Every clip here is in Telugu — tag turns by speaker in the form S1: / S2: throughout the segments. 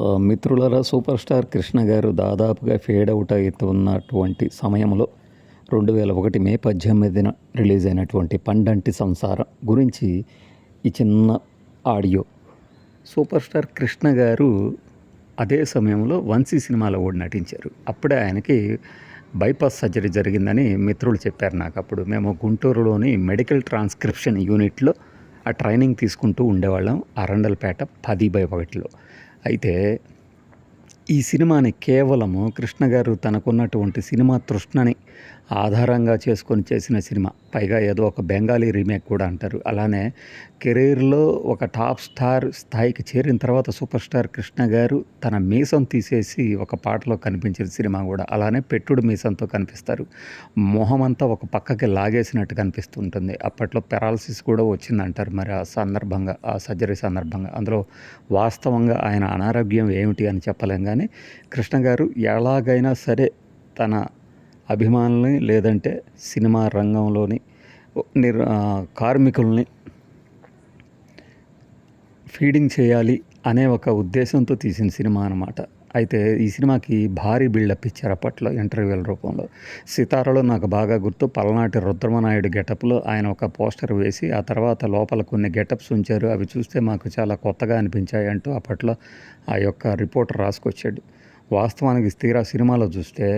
S1: మిత్రులరా సూపర్ స్టార్ కృష్ణ గారు దాదాపుగా ఫేడ్ అవుట్ అవుతున్నటువంటి సమయంలో రెండు వేల ఒకటి మే పద్దెనిమిదిన రిలీజ్ అయినటువంటి పండంటి సంసారం గురించి ఈ చిన్న ఆడియో. సూపర్ స్టార్ కృష్ణ గారు అదే సమయంలో వంశీ సినిమాలో కూడా నటించారు. అప్పుడే ఆయనకి బైపాస్ సర్జరీ జరిగిందని మిత్రులు చెప్పారు నాకు అప్పుడు. మేము గుంటూరులోని మెడికల్ ట్రాన్స్క్రిప్షన్ యూనిట్లో ఆ ట్రైనింగ్ తీసుకుంటూ ఉండేవాళ్ళం అరండల్పేట పది బై ఒకటిలో. అయితే ఈ సినిమాని కేవలము కృష్ణ గారు తనకున్నటువంటి సినిమా తృష్ణని ఆధారంగా చేసుకొని చేసిన సినిమా. పైగా ఏదో ఒక బెంగాలీ రీమేక్ కూడా అంటారు. అలానే కెరీర్లో ఒక టాప్ స్టార్ స్థాయికి చేరిన తర్వాత సూపర్ స్టార్ కృష్ణ గారు తన మీసం తీసేసి ఒక పాటలో కనిపించిన సినిమా కూడా. అలానే పెట్టుడు మీసంతో కనిపిస్తారు. మొహం అంతా ఒక పక్కకి లాగేసినట్టు కనిపిస్తుంటుంది. అప్పట్లో పెరాలసిస్ కూడా వచ్చిందంటారు మరి ఆ సందర్భంగా ఆ సర్జరీ సందర్భంగా. అందులో వాస్తవంగా ఆయన అనారోగ్యం ఏమిటి అని చెప్పలేం కానీ కృష్ణ గారు ఎలాగైనా సరే తన అభిమానుల్ని లేదంటే సినిమా రంగంలోని నిర్ కార్మికుల్ని ఫీడింగ్ చేయాలి అనే ఒక ఉద్దేశంతో తీసిన సినిమా అనమాట అయితే ఈ సినిమాకి భారీ బిల్డప్ ఇచ్చారు అప్పట్లో ఇంటర్వ్యూల రూపంలో. సితారలో నాకు బాగా గుర్తు పలనాటి రుద్రమనాయుడు గెటప్లో ఆయన ఒక పోస్టర్ వేసి ఆ తర్వాత లోపల కొన్ని గెటప్స్ ఉంచారు. అవి చూస్తే మాకు చాలా కొత్తగా అనిపించాయి అంటూ అప్పట్లో ఆ యొక్క రిపోర్టర్ రాసుకొచ్చాడు. వాస్తవానికి స్థిర సినిమాలో చూస్తే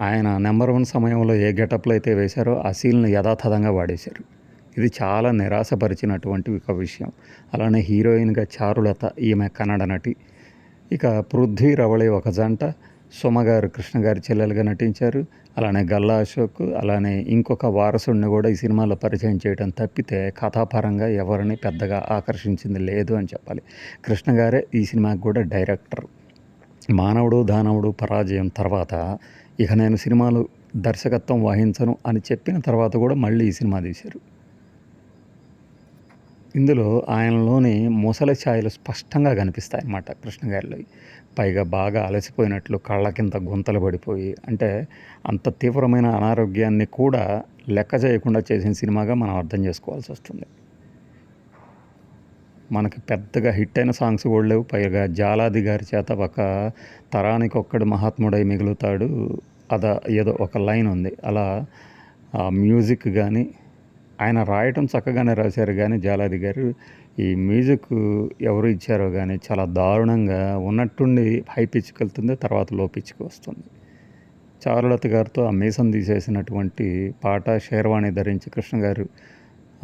S1: ఆయన నెంబర్ వన్ సమయంలో ఏ గెటప్లో అయితే వేశారో ఆ సీల్ని యథాతథంగా వాడేశారు. ఇది చాలా నిరాశపరిచినటువంటి ఒక విషయం. అలానే హీరోయిన్గా చారులత ఈమె కన్నడ నటి. ఇక పృథ్వీ రవళి ఒక జంట. సుమగారు కృష్ణ గారి చెల్లెలుగా నటించారు. అలానే గల్లా అశోక్ అలానే ఇంకొక వారసుడిని కూడా ఈ సినిమాలో పరిచయం చేయడం తప్పితే కథాపరంగా ఎవరిని పెద్దగా ఆకర్షించింది లేదు అని చెప్పాలి. కృష్ణ గారే ఈ సినిమాకి కూడా డైరెక్టర్. మానవుడు దానవుడు పరాజయం తర్వాత ఇక నేను సినిమాలు దర్శకత్వం వహించను అని చెప్పిన తర్వాత కూడా మళ్ళీ ఈ సినిమా తీశారు. ఇందులో ఆయనలోని ముసలి ఛాయలు స్పష్టంగా కనిపిస్తాయి అన్నమాట కృష్ణ పైగా బాగా అలసిపోయినట్లు కళ్ళ కింద గుంతలు పడిపోయి అంటే అంత తీవ్రమైన అనారోగ్యాన్ని కూడా లెక్క చేయకుండా చేసిన సినిమాగా మనం అర్థం చేసుకోవాల్సి వస్తుంది. మనకి పెద్దగా హిట్ అయిన సాంగ్స్ కూడా లేవు. పైగా జాలాది గారి చేత ఒక తరానికి ఒక్కడు మహాత్ముడై మిగులుతాడు. అద ఏదో ఒక లైన్ ఉంది. అలా ఆ మ్యూజిక్ కానీ ఆయన రాయటం చక్కగానే రాశారు. కానీ జాలాది గారు ఈ మ్యూజిక్ ఎవరు ఇచ్చారో కానీ చాలా దారుణంగా ఉన్నట్టుండి హై పిచ్కి వెళ్తుంది తర్వాత లో పిచ్కి వస్తుంది. చారులత గారితో ఆ మీసం తీసేసినటువంటి పాట షేర్వాణి ధరించి కృష్ణ గారు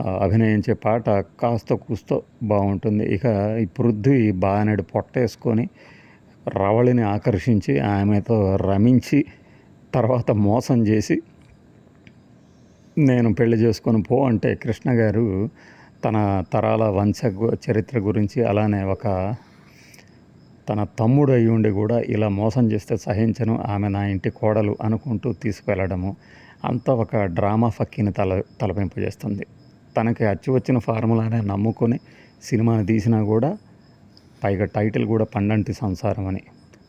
S1: అభినయించే పాట కాస్త కూస్తో బాగుంటుంది. ఇక ఈ పృథ్వీ బాగానేడు పొట్టేసుకొని రవళిని ఆకర్షించి ఆమెతో రమించి తర్వాత మోసం చేసి నేను పెళ్ళి చేసుకొని పో అంటే కృష్ణ గారు తన తరాల వంశ చరిత్ర గురించి అలానే ఒక తన తమ్ముడు అయి ఉండి కూడా ఇలా మోసం చేస్తే సహించను ఆమె నా ఇంటి కోడలు అనుకుంటూ తీసుకువెళ్ళడము. అంతా ఒక డ్రామా ఫక్కీని తల తలపింపజేస్తుంది. తనకి అచ్చి వచ్చిన ఫార్ములానే నమ్ముకొని సినిమాని తీసినా కూడా పైగా టైటిల్ కూడా పండంటి సంసారం అని.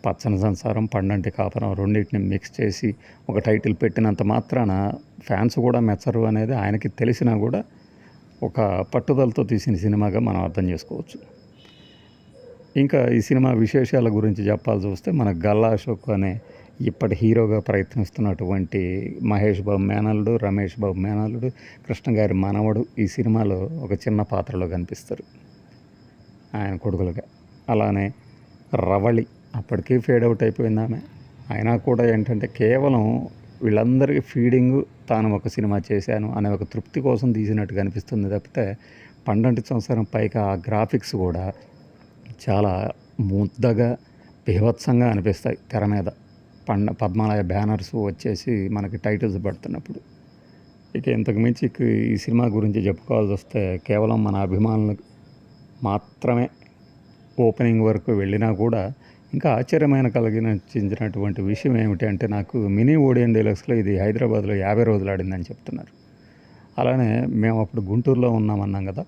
S1: పచ్చని సంసారం పండంటి కాపురం రెండింటిని మిక్స్ చేసి ఒక టైటిల్ పెట్టినంత మాత్రాన ఫ్యాన్స్ కూడా మెచ్చరు అనేది ఆయనకి తెలిసినా కూడా ఒక పట్టుదలతో తీసిన సినిమాగా మనం అర్థం చేసుకోవచ్చు. ఇంకా ఈ సినిమా విశేషాల గురించి చెప్పాల్సి వస్తే మన గల్లా అశోక్ అనే ఇప్పటి హీరోగా ప్రయత్నిస్తున్నటువంటి మహేష్ బాబు మేనల్లుడు రమేష్ బాబు మేనల్లుడు కృష్ణ గారి మనవడు ఈ సినిమాలో ఒక చిన్న పాత్రలో కనిపిస్తారు. ఆయన కొడుకులుగా. అలానే రవళి అప్పటికీ ఫేడ్ అవుట్ అయిపోయింది ఆమె. అయినా కూడా ఏంటంటే కేవలం వీళ్ళందరికీ ఫీడింగ్ తాను ఒక సినిమా చేశాను అనే ఒక తృప్తి కోసం తీసినట్టు కనిపిస్తుంది తప్పితే పన్నెండు సంవత్సరం పైగా ఆ గ్రాఫిక్స్ కూడా చాలా ముద్దగా బీభత్సంగా అనిపిస్తాయి తెర మీద. పండ పద్మాలయ బ్యానర్స్ వచ్చేసి మనకి టైటిల్స్ పడుతున్నప్పుడు. ఇక ఇంతకు మించి ఈ సినిమా గురించి చెప్పుకోవాల్సి వస్తే కేవలం మన అభిమానులకు మాత్రమే ఓపెనింగ్ వరకు వెళ్ళినా కూడా ఇంకా ఆశ్చర్యమైన కలిగించినటువంటి విషయం ఏమిటి అంటే నాకు మినీ ఓడియన్ డీలక్స్లో ఇది హైదరాబాద్లో యాభై రోజులు ఆడిందని చెప్తున్నారు. అలానే మేము అప్పుడు గుంటూరులో ఉన్నామన్నాం కదా.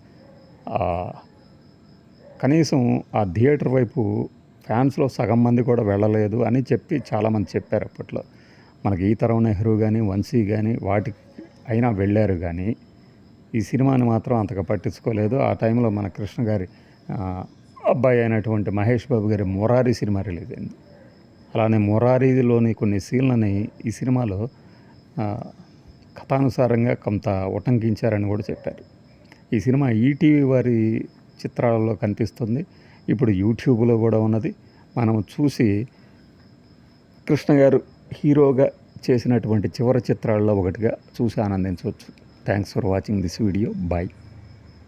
S1: కనీసం ఆ థియేటర్ వైపు ఫ్యాన్స్లో సగం మంది కూడా వెళ్ళలేదు అని చెప్పి చాలామంది చెప్పారు అప్పట్లో. మనకి ఈ తరం నెహ్రూ కానీ వంశీ కానీ వాటికి అయినా వెళ్ళారు కానీ ఈ సినిమాని మాత్రం అంతగా పట్టించుకోలేదు. ఆ టైంలో మన కృష్ణ గారి అబ్బాయి అయినటువంటి మహేష్ బాబు గారి మురారి సినిమా రిలీజ్ అయింది. అలానే మొరారిలోని కొన్ని సీన్లని ఈ సినిమాలో కథానుసారంగా కొంత ఉటంకించారని కూడా చెప్పారు. ఈ సినిమా ఈటీవీ వారి చిత్రాలలో కనిపిస్తుంది. ఇప్పుడు యూట్యూబ్లో కూడా ఉన్నది. మనం చూసి కృష్ణ గారు హీరోగా చేసినటువంటి చివరి చిత్రాల్లో ఒకటిగా చూసి ఆనందించవచ్చు. Thanks for watching this video bye